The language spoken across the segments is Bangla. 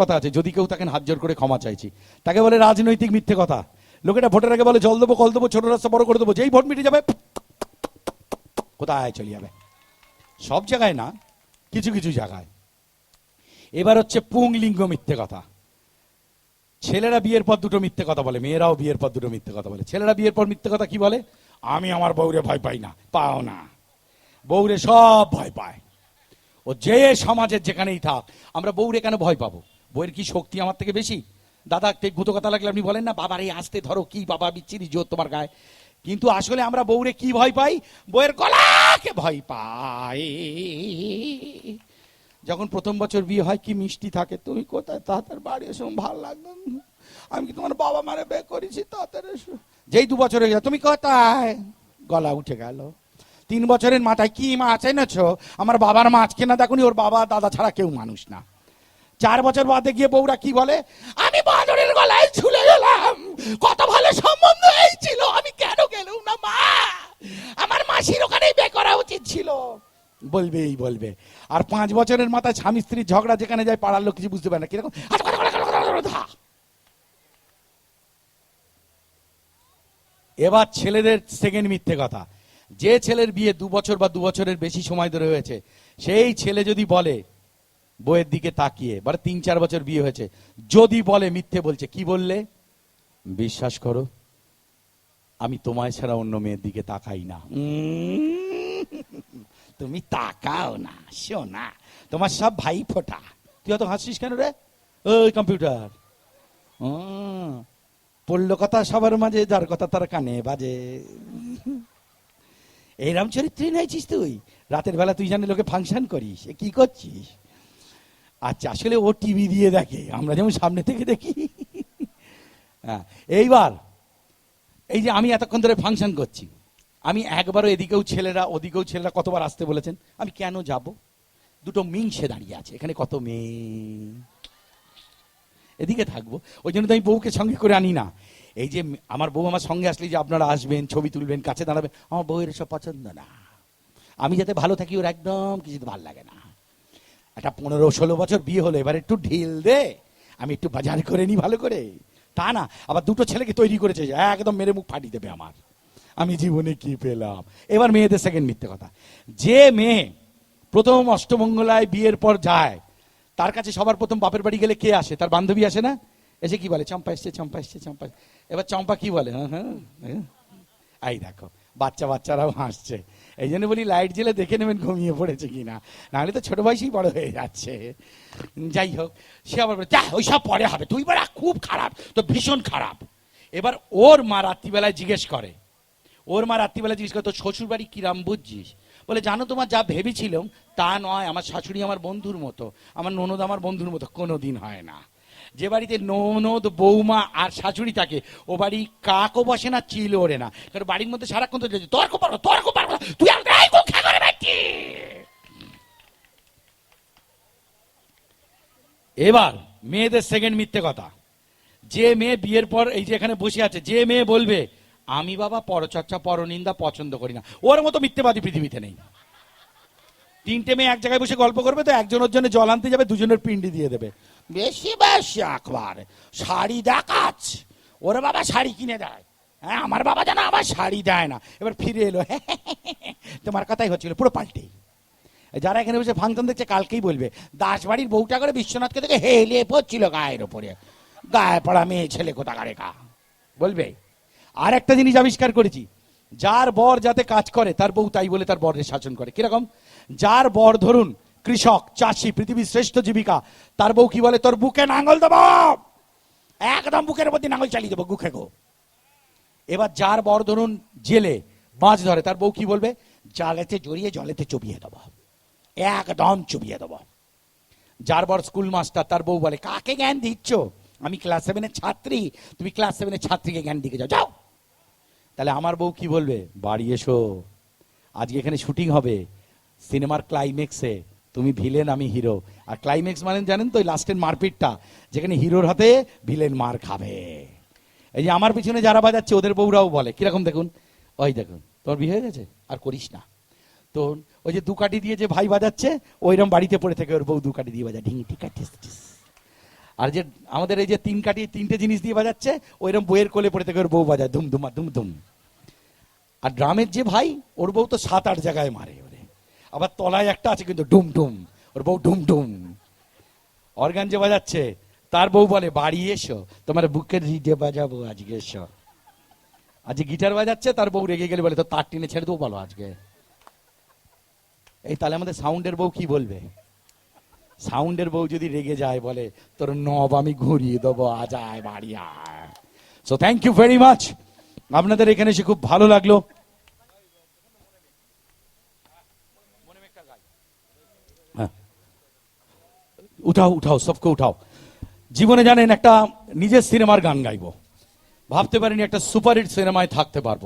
কথা আছে, যদি কেউ তাকে হাত জোর করে ক্ষমা চাইছি। তাকে বলে রাজনৈতিক মিথ্যে কথা। লোকেরা ভোটের আগে বলে, জল দেবো, কল দেবো, ছোট রাস্তা বড় করে দেবো। যেই ভোট মিটে যাবে, কোথায় চলে যাবে? সব জায়গায় না, কিছু কিছু জায়গায়। এবার হচ্ছে পুংলিঙ্গ মিথ্যে কথা। ছেলেরা বিয়ের পর দুটো মিথ্যে কথা বলে, মেয়েরাও বিয়ের পর দুটো মিথ্যে কথা বলে। ছেলেরা বিয়ের পর মিথ্যে কথা কি বলে? আমি আমার বউরে ভয় পাই না, পাও না। বউরে সব ভয় পায়। ও যে সমাজের যেখানেই থাক, আমরা বউরে কেন ভয় পাবো? বউয়ের কি শক্তি আমার থেকে বেশি? দাদা তে গুতো কথা লাগলে আপনি বলেন না, বাবার এই আসতে ধরো, কি বাবা, বিচ্ছিরি জোর তোমার গায়ে? কিন্তু আসলে আমরা বউরে কি ভয় পাই? বউয়ের গলাকে ভয় পাই। যখন প্রথম বছর বিয়ে হয়, কি মিষ্টি থাকে? তুমি কোথায়? তাড়াতাড়ি বাড়ি এসো ভালো লাগবে আমি কি তোমার বাবা মারে বে করেছি? তাড়াতাড়ি এসো। যেই দু বছর হয়ে যায় তুমি কোথায়? গলা উঠে গেল। তিন বছরের মাথায় কি মাছ এনেছো? আমার বাবার মাছ কেনা দেখুনি, ওর বাবা, দাদা ছাড়া কেউ মানুষ না। চার বছর বাদে গিয়ে বউরা কি বলে আমি বাদরের গলায় ঝুলে গেলাম কত ভালো সম্বন্ধ এই ছিল আমি কেন গেলুম না মা আমার মাসির ওখানেই বে করা উচিত ছিল বলবেই বলবে আর পাঁচ বছরের মাথায় স্বামী স্ত্রীর ঝগড়া যেখানে যায় পাড়ার লোক কিছু বুঝতে পারে না কীরকম। এবার ছেলেদের সেকেন্ড মিথ্যে কথা যে ছেলের বিয়ে দু বছর বা দু বছরের বেশি সময় ধরে হয়েছে সেই ছেলে যদি বলে বইয়ের দিকে তাকিয়ে মানে তিন চার বছর বিয়ে হয়েছে। যদি বলে মিথ্যে বলছে, কি বললে? বিশ্বাস করো, আমি তোমায় ছাড়া অন্য মেয়ের দিকে তাকাই না। তুমি তাকাও না, শোনা, তোমার সব ভাই ফোটা। তুই অত হাসিস কেন রে? ওই কম্পিউটার। পড়ল কথা সবার মাঝে, যার কথা তার কানে বাজে। এইরম চরিত্রই নাইছিস তুই? রাতের বেলা তুই জানি লোকে ফাংশন করিস কি করছিস? আচ্ছা আসলে ও টিভি দিয়ে দেখে, আমরা যেমন সামনে থেকে দেখি। হ্যাঁ এইবার, এই যে আমি এতক্ষণ ধরে ফাংশন করছি, আমি একবারও এদিকেও ছেলেরা, ওদিকেও ছেলেরা কতবার আসতে বলেছেন, আমি কেন যাব? দুটো মিংসে দাঁড়িয়ে আছে, এখানে কত মেয়ে? এদিকে থাকব, ওই জন্য তো আমি বউকে সঙ্গে করে আনি না। এই যে আমার বউ আমার সঙ্গে আসলে যে আপনারা আসবেন, ছবি তুলবেন, কাছে দাঁড়াবেন, আমার বউয়ের সব পছন্দ না। আমি যাতে ভালো থাকি, ওর একদম কিছু ভালো লাগে না। একটা পনেরো ষোলো বছর বিয়ে হলো, এবার একটু ঢিল দে। আমি একটু বাজার করে নি ভালো করে। তা না, আবার দুটো ছেলেকে তৈরি করেছে, একদম মেরে মুখ ফাটিয়ে দেবে আমার। আমি জীবনে কি পেলাম? এবার মেয়েদের সেকেন্ড মিথ্যে কথা। যে মেয়ে প্রথম অষ্টমঙ্গলায় বিয়ের পর যায়, তার কাছে সবার প্রথম বাপের বাড়ি গেলে কে আসে? তার বান্ধবী আসে না? এসে কি বলে? চম্পা এসছে চম্পা এসছে, চম্পা এবার চম্পা কি বলে? হ্যাঁ হ্যাঁ হ্যাঁ। এই দেখো বাচ্চা বাচ্চারাও হাসছে। এই জন্য বলি লাইট জেলে দেখে নেবেন ঘুমিয়ে পড়েছে কিনা। নাহলে তো ছোট বয়সেই বড় হয়ে যাচ্ছে। যাই হোক, সে আবার বলে, যা, ওইসব পরে হবে। তুই বড় খুব খারাপ তো ভীষণ খারাপ। এবার ওর মা রাত্রিবেলায় জিজ্ঞেস করে। ওর মা রাত্রিবেলা জিজ্ঞেস করে, তোর শ্বশুর বাড়ি কিরাম বুঝছিস? বলে, জানো তোমার যা ভেবেছিলাম, তা নয়। আমার শাশুড়ি আমার বন্ধুর মতো। আমার ননদ আমার বন্ধুর মতো। কোনো দিন হয় না। যে বাড়িতে ননদ, বৌমা আর শাশুড়ি থাকে, ও বাড়ি কাকও বসে না চিল ওড়ে না। কারণ বাড়ির মধ্যে সারাক্ষণ তো তর্ক পারো তর্ক পারো তুই আর করে এবার মেয়েদের সেকেন্ড মিথ্যে কথা। যে মেয়ে বিয়ের পর এই যে এখানে বসে আছে, যে মেয়ে বলবে, আমি বাবা পরচর্চা, পরনিন্দা পছন্দ করি না। ওর মতো মিথ্যেবাদী পৃথিবীতে নেই। তিনটে মেয়ে এক জায়গায় বসে গল্প করবে তো একজনের জন্য জল আনতে যাবে, দুজনের পিন্ডি দিয়ে দেবে। বেশি বেশি একবার। শাড়ি দেখাচ ওর বাবা শাড়ি কিনে দেয়। হ্যাঁ আমার বাবা জানা আবার শাড়ি দেয় না। এবার ফিরে এলো। তোমার কথাই হচ্ছিল, পুরো পাল্টে। যারা এখানে বসে ফাংশন দেখছে, কালকেই বলবে দাস বাড়ির বউটা করে বিশ্বনাথকে দেখে হেলে পড়ছিল গায়ের ওপরে গায়ে পড়া মেয়ে ছেলে কোথাকারে কা বলবে? আর একটা জিনিস আবিষ্কার করেছি। যার বর যাতে কাজ করে, তার বউ তাই বলে তার বরের শাসন করে। কীরকম? যার বর ধরুন কৃষক, চাষি, পৃথিবীর শ্রেষ্ঠ জীবিকা। তার বউ কি বলে? তোর বুকে নাঙ্গল দেবো। একদম বুকের মধ্যে নাঙ্গল চালিয়ে দেবো, গুখে গো। এবার যার বর ধরুন জেলে মাছ ধরে, তার বউ কি বলবে? জালেতে জড়িয়ে, জলেতে চবিয়ে দেবো। একদম চুবিয়ে দেবো। যার বর স্কুল মাস্টার, তার বউ বলে, কাকে জ্ঞান দিচ্ছ? আমি ক্লাস সেভেনের ছাত্রী। তুমি ক্লাস সেভেনের ছাত্রীকে জ্ঞান দিকে যাও। যাও। তাহলে আমার বউ কি বলবে? বাড়ি এসো। আজকে এখানে শুটিং হবে। সিনেমার ক্লাইম্যাক্সে তুমি ভিলেন, আমি হিরো। আর ক্লাইম্যাক্স মানে জানেন তো লাস্টের মারপিটটা, যেখানে হিরোর হাতে ভিলেন মার খাবে। এই যে আমার পিছনে যারা বাজাচ্ছে, ওদের বউরাও বলে। কীরকম দেখুন? ওই দেখুন, তোর বিয়ে হয়ে গেছে? আর করিস না। তো ওই যে দুকাটি দিয়ে যে ভাই বাজাচ্ছে ওইরকম বাড়িতে পড়ে থাকে, ওর বউ দুকাটি দিয়ে বাজায়। ঢিঙি টিকা আর যে আমাদের এই যে তিন কাটি তিনটে জিনিস দিয়ে বাজাচ্ছে ওইরকম বইয়ের কোলে পড়ে থাকে, ওর বউ বাজায়। ধুম, ধুমা ধুম আর ড্রামের যে ভাই, ওর বউ তো সাত, আট জায়গায় মারে। আবার তলায় একটা আছে কিন্তু ডুম ডুম। ওর বউ ডুম ডুম। অর্গান যে বাজাচ্ছে, তার বউ বলে, বাড়ি এসো, তোমার বুকের রিডে বাজাবো আজকে, এসো। আজকে গিটার বাজাচ্ছে, তার বউ রেগে গেলে বলে, তো তার টেনে ছেড়ে দেবো বলো আজকে। এই তাহলে আমাদের সাউন্ডের বউ কি বলবে? সাউন্ডের বউ যদি রেগে যায়, বলে, তোর নব আমি ঘুরিয়ে দেবো, আজ আয় বাড়ি আয়। So thank you very much আপনাদের এখানে এসে খুব ভালো লাগল। উঠাও উঠাও, সবকে উঠাও। জীবনে জানেন একটা নিজের সিনেমার গান গাইবো। ভাবতে পারিনি একটা সুপারহিট সিনেমায় থাকতে পারব।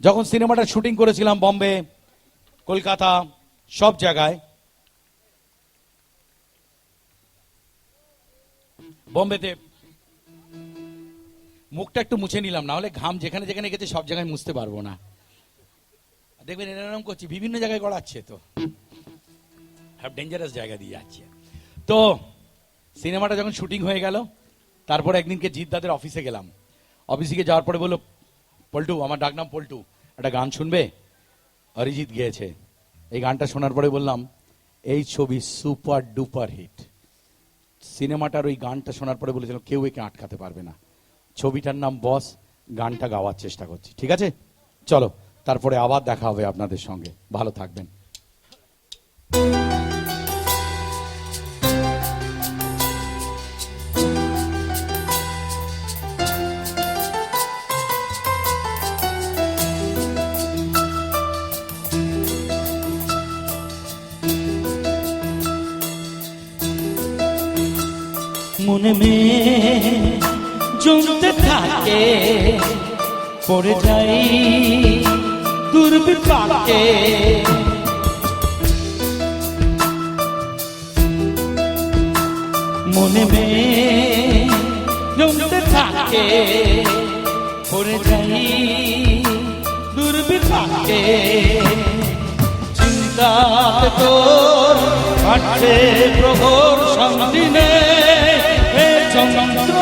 যখন সিনেমাটা শুটিং করেছিলাম বম্বে, কলকাতা, সব জায়গায়, বম্বেতে মুখটা একটু মুছে নিলাম, না হলে ঘাম যেখানে যেখানে গেছে সব জায়গায় মুছতে পারব না। দেখবেন এরকম করছি, বিভিন্ন জায়গায় গড়াচ্ছে তো। সব ডেঞ্জারাস জায়গা দিয়ে যাচ্ছে। তো সিনেমাটা যখন শুটিং হয়ে গেল, তারপর একদিনকে জিৎ দাদের অফিসে গেলাম। অফিসে গিয়ে যাওয়ার পরে বলল, পল্টু, আমার ডাকনাম পল্টু, একটা গান শুনবে? অরিজিৎ গেয়েছে। এই গানটা শোনার পরে বললাম, এই ছবি সুপার ডুপার হিট। সিনেমাটার ওই গানটা শোনার পরে বলেছিলাম, কেউ একে আটকাতে পারবে না। ছবিটার নাম বস, গানটা গাওয়ার চেষ্টা করছি। ঠিক আছে? চলো, তারপরে আবার দেখা হবে আপনাদের সঙ্গে। ভালো থাকবেন। মনে মে জমতে থাকে, পড়ে যাই দুর্বিপাকে মনে মে জমতে থাকে, পড়ে যাই দুর্বিপাকে চিন্তা তোর কাটছে প্রভোর সন্দিনে 감사 합.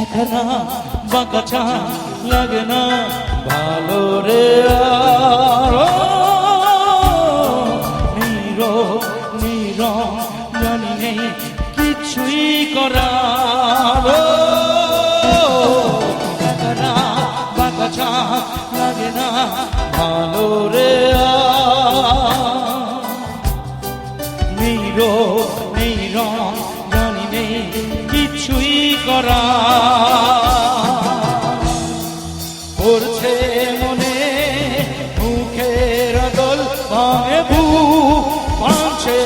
একনা বাঁকাচা লাগে না। ভালো রে নির নির জানি নেই কিছুই বাঁকাচা লাগে না। ভালো রে আর করা করছে মনে মুখের দল ভাঙে ভু ভাঙছে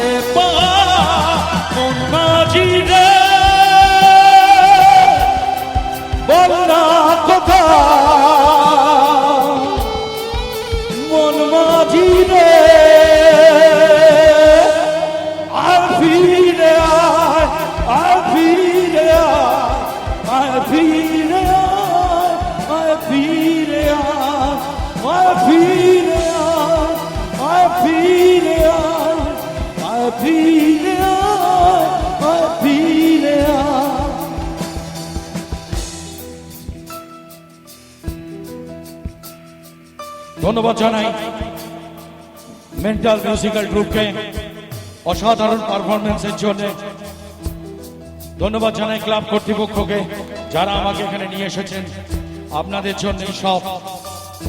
ধন্যবাদ জানাই। মেন্টাল মিউজিক্যাল গ্রুপকে অসাধারণ পারফরমেন্সের জন্য ধন্যবাদ জানাই ক্লাব কর্তৃপক্ষকে যারা আমাকে এখানে নিয়ে এসেছেন। আপনাদের জন্য সব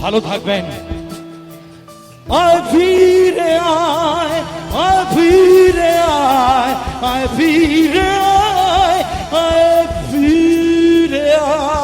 ভালো থাকবেন। আয় আয় আয় আয় আয়।